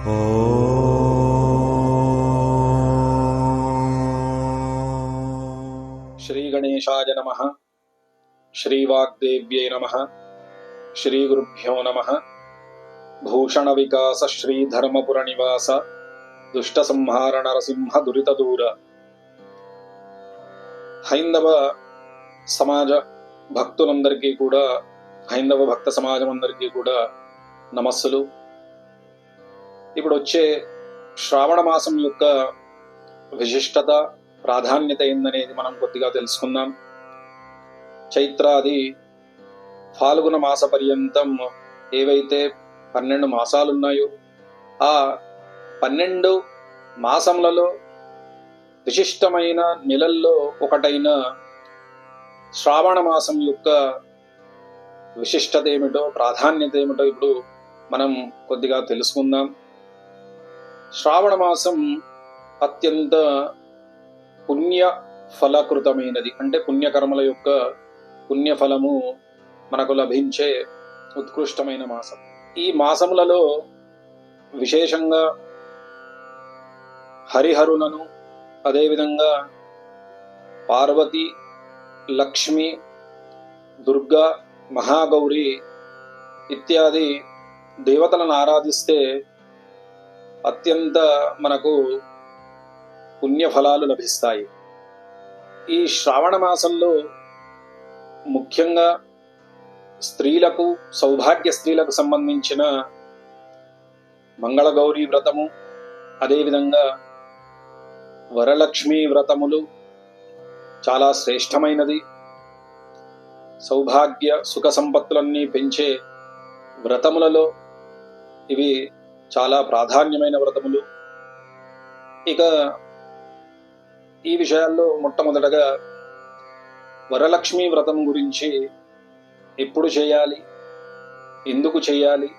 శ్రీగణేశాయ నమ. శ్రీవాగ్దేవ్యై నమ. శ్రీగురుభ్యో నమ. భూషణ వికాస శ్రీధర్మపుర నివాస దుష్ట సంహార నరసింహ దురిత దూర హైందవ సమాజ భక్తులందరికీ కూడా హైందవ భక్త సమాజం అందరికీ కూడా నమస్సులు. ఇప్పుడు వచ్చే శ్రావణ మాసం యొక్క విశిష్టత ప్రాధాన్యత ఏందనేది మనం కొద్దిగా తెలుసుకుందాం. చైత్రాది ఫాల్గుణ మాస పర్యంతం ఏవైతే పన్నెండు మాసాలు ఉన్నాయో ఆ పన్నెండు మాసములలో విశిష్టమైన నెలల్లో ఒకటైన శ్రావణ మాసం యొక్క విశిష్టత ఏమిటో ప్రాధాన్యత ఏమిటో ఇప్పుడు మనం కొద్దిగా తెలుసుకుందాం. శ్రావణ మాసం అత్యంత పుణ్య ఫలకృతమైనది. అంటే పుణ్యకర్మల యొక్క పుణ్యఫలము మనకు లభించే ఉత్కృష్టమైన మాసం. ఈ మాసములలో విశేషంగా హరిహరులను అదేవిధంగా పార్వతి లక్ష్మి దుర్గా మహాగౌరి ఇత్యాది దేవతలను ఆరాధిస్తే అత్యంత మనకు పుణ్యఫలాలు లభిస్తాయి. ఈ శ్రావణ మాసంలో ముఖ్యంగా స్త్రీలకు సౌభాగ్య స్త్రీలకు సంబంధించిన మంగళగౌరీ వ్రతము అదేవిధంగా వరలక్ష్మి వ్రతములు చాలా శ్రేష్టమైనది. సౌభాగ్య సుఖ సంపత్తులన్నీ పెంచే వ్రతములలో ఇవి చాలా ప్రాధాన్యమైన వ్రతములు. ఇక ఈ విషయాల్లో మొట్టమొదటగా వరలక్ష్మి వ్రతం గురించి ఎప్పుడు చేయాలి? ఎందుకు చేయాలి?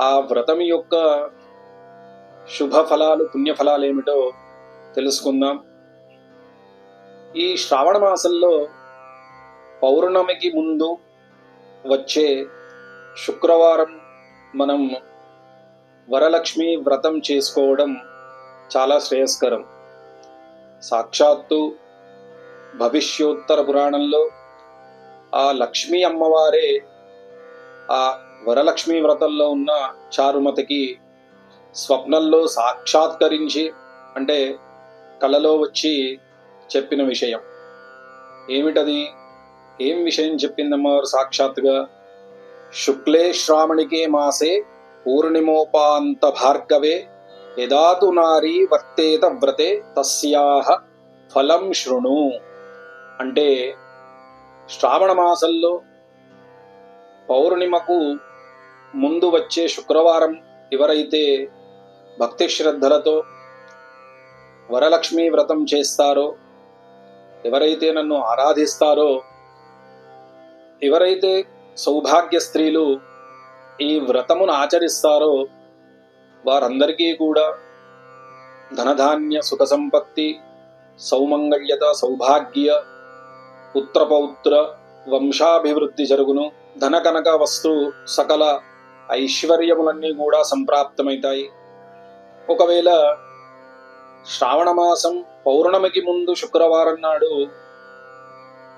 ఆ వ్రతం యొక్క శుభ ఫలాలు పుణ్యఫలాలు ఏమిటో తెలుసుకుందాం. ఈ శ్రావణ మాసంలో పౌర్ణమికి ముందు వచ్చే శుక్రవారం మనం వరలక్ష్మి వ్రతం చేసుకోవడం చాలా శ్రేయస్కరం. సాక్షాత్తు భవిష్యోత్తర పురాణంలో ఆ లక్ష్మీ అమ్మవారే ఆ వరలక్ష్మి వ్రతంలో ఉన్న చారుమతికి స్వప్నంలో సాక్షాత్కరించి అంటే కలలో వచ్చి చెప్పిన విషయం. ఏమిటది? ఏం విషయం చెప్పిందమ్మవారు సాక్షాత్గా సాక్షాత్తుగా? శుక్లే శ్రావణికే మాసే పూర్ణిమోపాంత భార్గవే యదాతు నారీ వర్తేత వ్రతే తస్యాహ ఫలం శృణు అంటే శ్రావణ మాసంలో పౌర్ణిమకు ముందు వచ్చే శుక్రవారం ఎవరైతే భక్తి శ్రద్ధలతో వరలక్ష్మి వ్రతం చేస్తారో ఎవరైతే నన్ను ఆరాధిస్తారో ఎవరైతే సౌభాగ్య స్త్రీలు ఈ వ్రతమును ఆచరిస్తారో. వారందరికీ కూడా ధనధాన్య సుఖ సంపత్తి సౌమంగళ్యత సౌభాగ్య పుత్రపౌత్ర వంశాభివృద్ధి జరుగును. ధన కనక వస్తు సకల ఐశ్వర్యములన్నీ కూడా సంప్రాప్తమవుతాయి ఒకవేళ శ్రావణమాసం పౌర్ణమికి ముందు శుక్రవారం నాడు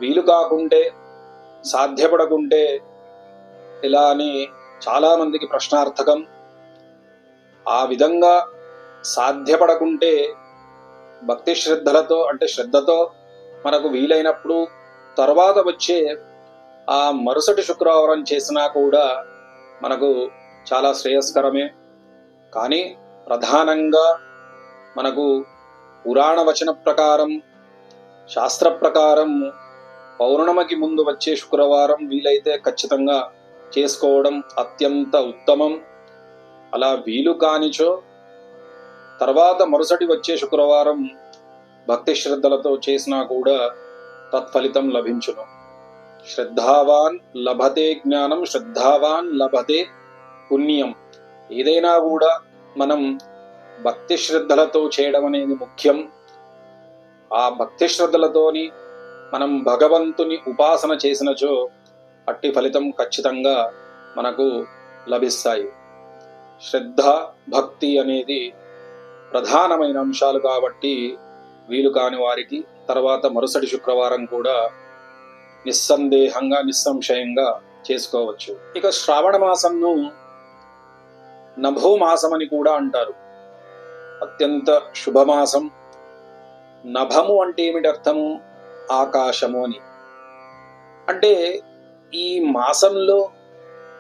వీలు కాకుంటే సాధ్యపడకుంటే ఇలా అని చాలా మందికి ప్రశ్నార్థకం. ఆ విధంగా సాధ్యపడకుంటే భక్తి శ్రద్ధలతో అంటే శ్రద్ధతో మనకు వీలైనప్పుడు తర్వాత వచ్చే ఆ మరుసటి శుక్రవారం చేసినా కూడా మనకు చాలా శ్రేయస్కరమే. కానీ ప్రధానంగా మనకు పురాణ వచన ప్రకారం శాస్త్ర ప్రకారం పౌర్ణమికి ముందు వచ్చే శుక్రవారం వీలైతే ఖచ్చితంగా చేసుకోవడం అత్యంత ఉత్తమం. అలా వీలు కానిచో తర్వాత మరుసటి వచ్చే శుక్రవారం భక్తి శ్రద్ధలతో చేసినా కూడా తత్ఫలితం లభించును. శ్రద్ధావాన్ లభతే జ్ఞానం శ్రద్ధావాన్ లభతే పుణ్యం. ఏదైనా కూడా మనం భక్తి శ్రద్ధలతో చేయడం అనేది ముఖ్యం. ఆ భక్తి శ్రద్ధలతోని మనం భగవంతుని ఉపాసన చేసినచో అట్టి ఫలితం ఖచ్చితంగా మనకు లభిస్తాయి. శ్రద్ధ భక్తి అనేది ప్రధానమైన అంశాలు కాబట్టి వీలు కాని వారికి తర్వాత మరుసటి శుక్రవారం కూడా నిస్సందేహంగా నిస్సంశయంగా చేసుకోవచ్చు. ఇక శ్రావణ మాసంను నభో మాసమని అని కూడా అంటారు. అత్యంత శుభమాసం. నభము అంటే ఏమిటి అర్థము? ఆకాశము అని. అంటే ఈ మాసంలో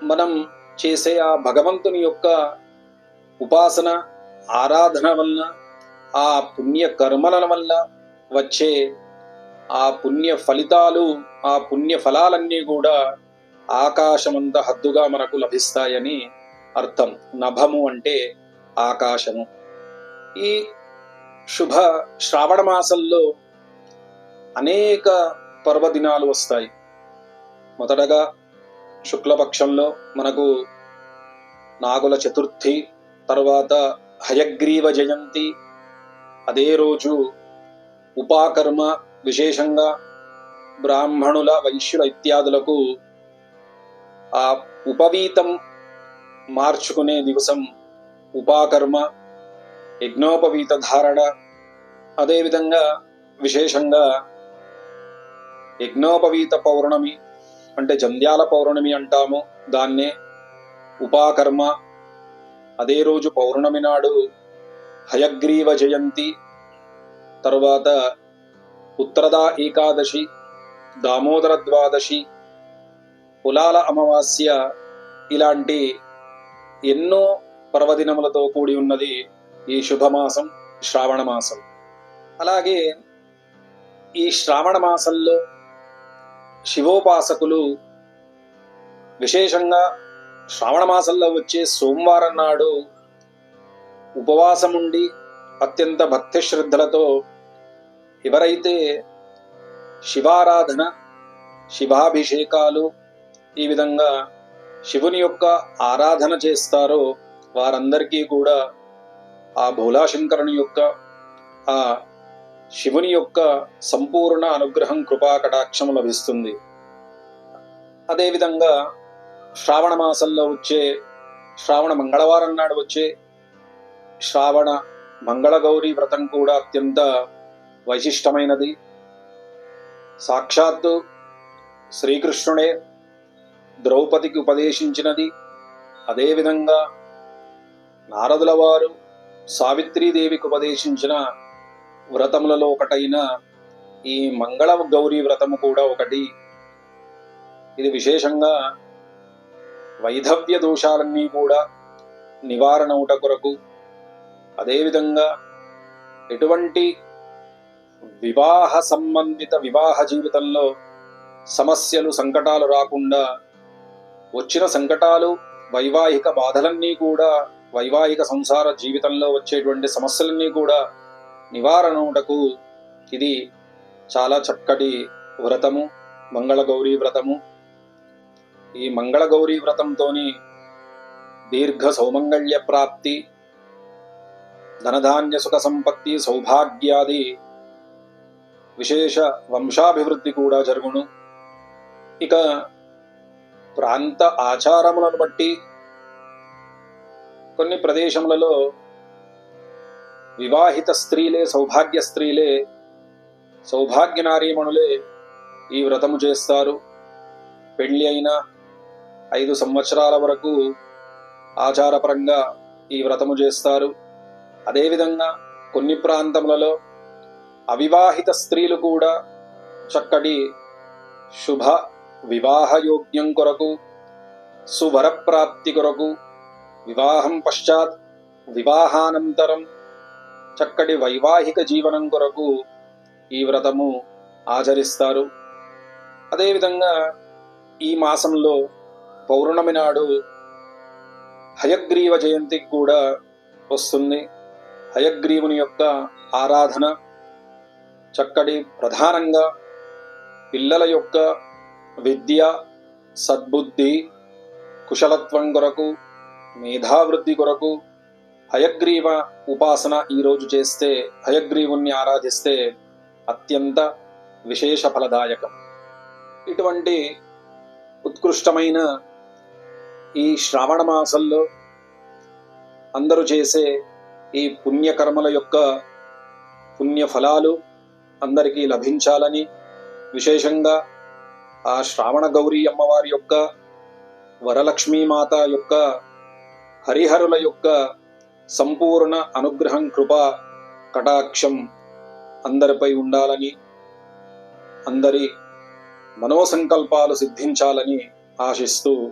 మనం చేసే ఆ భగవంతుని యొక్క ఉపాసన ఆరాధన వల్ల ఆ పుణ్య కర్మల వల్ల వచ్చే ఆ పుణ్య ఫలితాలు ఆ పుణ్య ఫలాలన్నీ కూడా ఆకాశమంత హద్దుగా మనకు లభిస్తాయని అర్థం. నభము అంటే ఆకాశము. ఈ శుభ శ్రావణ మాసంలో అనేక పర్వదినాలు వస్తాయి. మొదటగా శుక్లపక్షంలో మనకు నాగుల చతుర్థి తర్వాత హయగ్రీవ జయంతి అదే రోజు ఉపాకర్మ విశేషంగా బ్రాహ్మణుల వైశ్యుల ఇత్యాదులకు ఆ ఉపవీతం మార్చుకునే దివసం ఉపాకర్మ యజ్ఞోపవీత ధారణ అదేవిధంగా విశేషంగా యజ్ఞోపవీత పౌర్ణమి అంటే జంధ్యాల పౌర్ణమి అంటాము. దాన్నే ఉపాకర్మ. అదే రోజు పౌర్ణమి నాడు హయగ్రీవ జయంతి. తర్వాత ఉత్తరదా ఏకాదశి దామోదర ద్వాదశి కులాల అమావాస్య ఇలాంటి ఎన్నో పర్వదినములతో కూడి ఉన్నది ఈ శుభమాసం శ్రావణ మాసం. అలాగే ఈ శ్రావణ మాసంలో శివోపాసకులు విశేషంగా శ్రావణ మాసంలో వచ్చే సోమవారం నాడు ఉపవాసముండి అత్యంత భక్తి శ్రద్ధలతో ఎవరైతే శివారాధన శివాభిషేకాలు ఈ విధంగా శివుని యొక్క ఆరాధన చేస్తారో వారందరికీ కూడా ఆ భోలాశంకరుని యొక్క ఆ శివుని యొక్క సంపూర్ణ అనుగ్రహం కృపా కటాక్షము లభిస్తుంది. అదేవిధంగా శ్రావణ మాసంలో వచ్చే శ్రావణ మంగళవారం నాడు వచ్చే శ్రావణ మంగళగౌరి వ్రతం కూడా అత్యంత వైశిష్టమైనది. సాక్షాత్తు శ్రీకృష్ణుడే ద్రౌపదికి ఉపదేశించినది. అదేవిధంగా నారదుల వారు సావిత్రీదేవికి ఉపదేశించిన వ్రతములలో ఒకటైన ఈ మంగళ గౌరీ వ్రతము కూడా ఒకటి. ఇది విశేషంగా వైధవ్య దోషాలన్నీ కూడా నివారణ ఉట కొరకు అదేవిధంగా ఎటువంటి వివాహ సంబంధిత వివాహ జీవితంలో సమస్యలు సంకటాలు రాకుండా వచ్చిన సంకటాలు వైవాహిక బాధలన్నీ కూడా వైవాహిక సంసార జీవితంలో వచ్చేటువంటి సమస్యలన్నీ కూడా నివారణకు ఇది చాలా చక్కటి వ్రతము మంగళగౌరీ వ్రతము. ఈ మంగళగౌరీ వ్రతంతోని దీర్ఘ సౌమంగళ్య ప్రాప్తి ధనధాన్య సుఖ సంపత్తి సౌభాగ్యాది విశేష వంశాభివృద్ధి కూడా జరుగును. ఇక ప్రాంత ఆచారములను బట్టి కొన్ని ప్రదేశములలో వివాహిత స్త్రీలే సౌభాగ్య స్త్రీలే సౌభాగ్య నారీమణులే ఈ వ్రతము చేస్తారు. పెళ్ళి అయిన ఐదు సంవత్సరాల వరకు ఆచారపరంగా ఈ వ్రతము చేస్తారు. అదేవిధంగా కొన్ని ప్రాంతములలో అవివాహిత స్త్రీలు కూడా చక్కటి శుభ వివాహయోగ్యం కొరకు సువరప్రాప్తి కొరకు వివాహం పశ్చాత్ వివాహానంతరం చక్కటి వైవాహిక జీవనం కొరకు ఈ వ్రతము ఆచరిస్తారు. అదేవిధంగా ఈ మాసంలో పౌర్ణమి నాడు హయగ్రీవ జయంతి కూడా వస్తుంది. హయగ్రీవుని యొక్క ఆరాధన చక్కటి ప్రధానంగా పిల్లల యొక్క విద్య సద్బుద్ధి కుశలత్వం కొరకు మేధావృద్ధి కొరకు హయగ్రీవ ఉపాసన ఈరోజు చేస్తే హయగ్రీవుణ్ణి ఆరాధిస్తే అత్యంత విశేష ఫలదాయకం. ఇటువంటి ఉత్కృష్టమైన ఈ శ్రావణ మాసంలో అందరూ చేసే ఈ పుణ్యకర్మల యొక్క పుణ్య ఫలాలు అందరికీ లభించాలని విశేషంగా ఆ శ్రావణ గౌరీ అమ్మవారి యొక్క వరలక్ష్మీమాత యొక్క హరిహరుల యొక్క సంపూర్ణ అనుగ్రహం కృప కటాక్షం అందరిపై ఉండాలని అందరి మనోసంకల్పాలు సిద్ధించాలని ఆశిస్తూ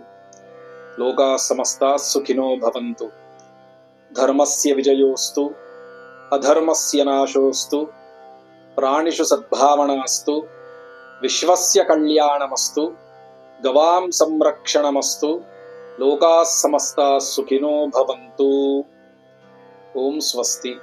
లోకా సమస్తా సుఖినో భవంతు. ధర్మస్య విజయోస్తు అధర్మస్య నాశోస్తు ప్రాణిషు సద్భావనాస్తు విశ్వస్య కళ్యాణమస్తు గవాం సంరక్షణమస్తు లోకా సమస్తా సుఖినో భవంతు. como se você